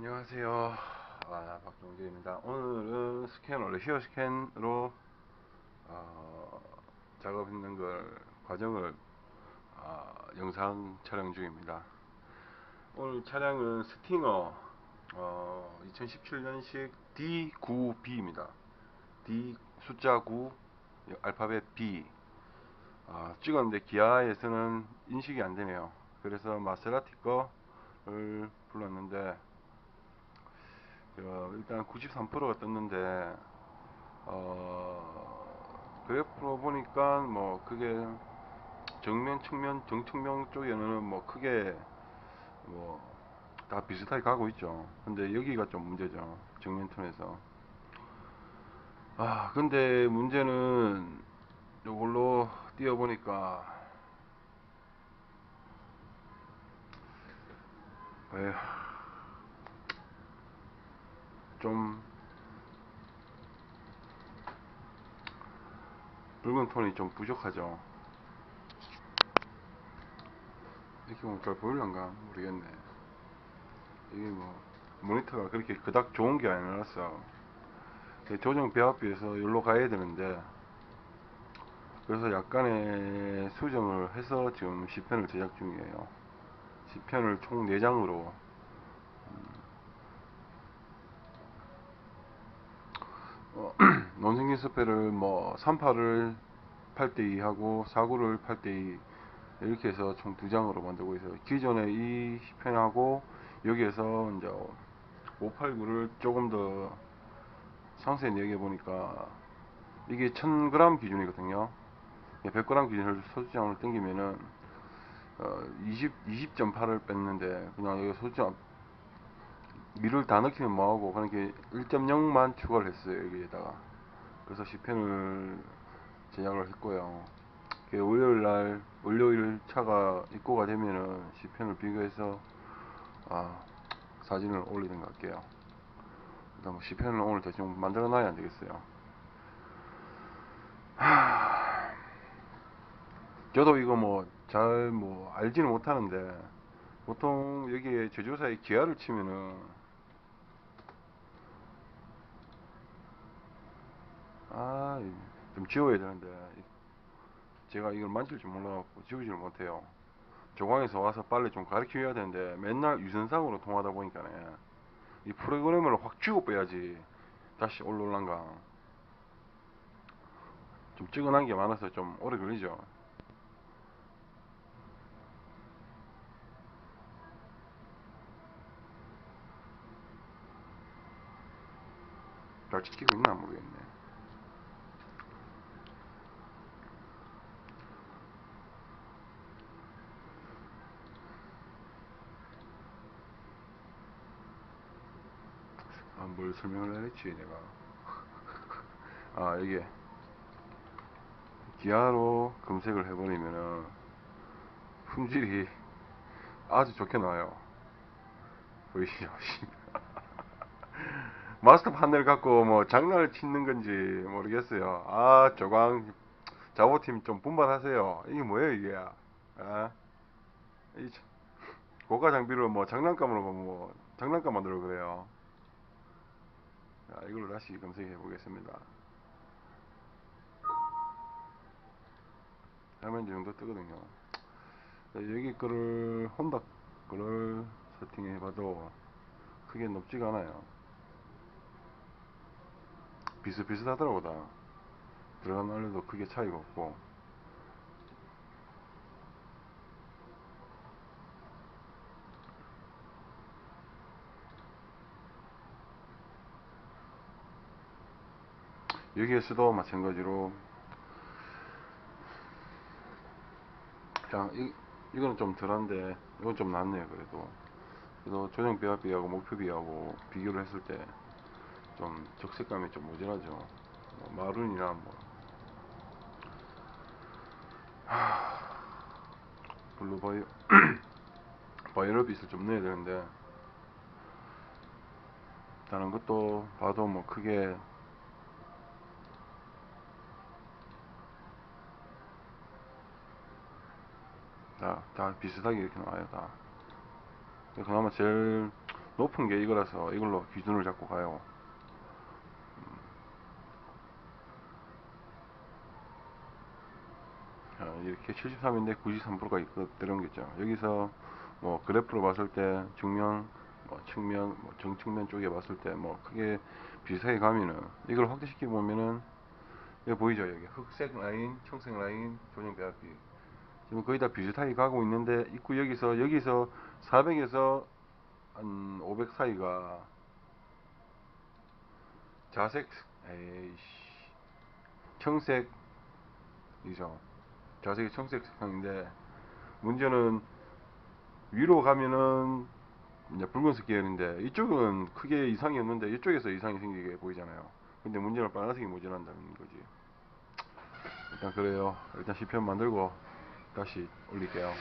안녕하세요. 아, 박종재입니다. 오늘은 스캐너, 레시어 스캔으로 어, 작업했는 걸 과정을 어, 영상 촬영 중입니다. 오늘 차량은 스팅어 어, 2017년식 D9B입니다. D 숫자 9 알파벳 B 아, 찍었는데 기아에서는 인식이 안 되네요. 그래서 마세라티 거를 불렀는데 어, 일단 93%가 떴는데 어, 그래프로 보니까 뭐 그게 정면 측면 정측면 쪽에는 뭐 크게 뭐 다 비슷하게 가고 있죠. 근데 여기가 좀 문제죠. 정면 톤에서. 아 근데 문제는 이걸로 띄워 보니까 에휴 좀 붉은 톤이 좀 부족하죠. 이렇게 보면 잘 보일란가 모르겠네. 이게 뭐 모니터가 그렇게 그닥 좋은 게 아니라서 조정 배합비에서 여기로 가야 되는데 그래서 약간의 수정을 해서 지금 시편을 제작 중이에요. 시편을 총 4장으로 어, 논생긴 스페를 뭐 38을 8대2 하고 49를 8대2 이렇게 해서 총 두 장으로 만들고 있어요. 기존에 이 편하고 여기에서 이제 589를 조금 더 상세히 얘기해 보니까 이게 1000g 기준이거든요. 100g 기준을 소주장을 땡기면은 어 20 20.8을 뺐는데 그냥 여기 소주장 미를 다 넣기면 뭐하고 그러니까 1.0만 추가를 했어요 여기에다가. 그래서 10편을 제작을 했고요. 월요일 날 월요일 차가 입고가 되면은 10편을 비교해서 아, 사진을 올리는 것 할게요. 일단 뭐 10편을 오늘 대충 만들어 놔야 안 되겠어요. 저도 이거 뭐 잘뭐 뭐 알지는 못하는데 보통 여기에 제조사에 기아를 치면은 아, 좀 지워야 되는데 제가 이걸 만질 줄 몰라갖고 지우지를 못해요. 조광에서 와서 빨리 좀 가르쳐야 되는데 맨날 유선상으로 통하다 보니까네 이 프로그램을 확 쥐고 빼야지 다시 올라올란가 좀 찍어난 게 많아서 좀 오래 걸리죠. 잘 찍히고 있나 모르겠네. 아, 뭘 설명을 했지 내가. 아 이게 기아로 검색을 해버리면은 품질이 아주 좋게 나와요. 보이시죠? 마스터 판넬 갖고 뭐 장난을 치는 건지 모르겠어요. 아 조광 자보팀 좀 분발하세요. 이게 뭐예요 이게? 아? 이 고가 장비로 뭐 장난감으로 뭐 장난감 만들어 그래요 자, 이걸로 다시 검색해 보겠습니다. 화면 이 정도 뜨거든요. 자, 여기 거를 혼다 거를 세팅해 봐도 크게 높지가 않아요. 비슷비슷하더라고 다. 들어간 알려도 크게 차이가 없고 여기에서도 마찬가지로 자 이, 이거는 좀 덜한데 이건 좀 낫네요 그래도. 그래도 조정 비합비하고 목표 비하고 비교를 했을 때 좀 적색감이 좀 모자라죠. 뭐 마룬이나 뭐. 하... 블루 바이 바이러빛을 좀 넣어야 되는데 다른 것도 봐도 뭐 크게 다, 다 비슷하게 이렇게 나와요 다 그나마 제일 높은 게 이거라서 이걸로 기준을 잡고 가요. 자, 이렇게 73인데 93%가 있거든 겠죠. 여기서 뭐 그래프로 봤을 때 중면, 뭐 측면, 뭐 정측면 쪽에 봤을 때 뭐 크게 비슷하게 가면은 이걸 확대시켜 보면은 여기 보이죠 여기 흑색 라인, 청색 라인, 조정 배합비 지금 거의 다 비슷하게 가고 있는데 입구 여기서 여기서 400에서 한 500 사이가 자색 에이씨 청색 이죠. 자색이 청색 색상인데 문제는 위로 가면은 이제 붉은색 계열인데 이쪽은 크게 이상이 없는데 이쪽에서 이상이 생기게 보이잖아요. 근데 문제는 빨간색이 모자란다는 거지. 일단 그래요. 일단 시편 만들고 다시 올릴게요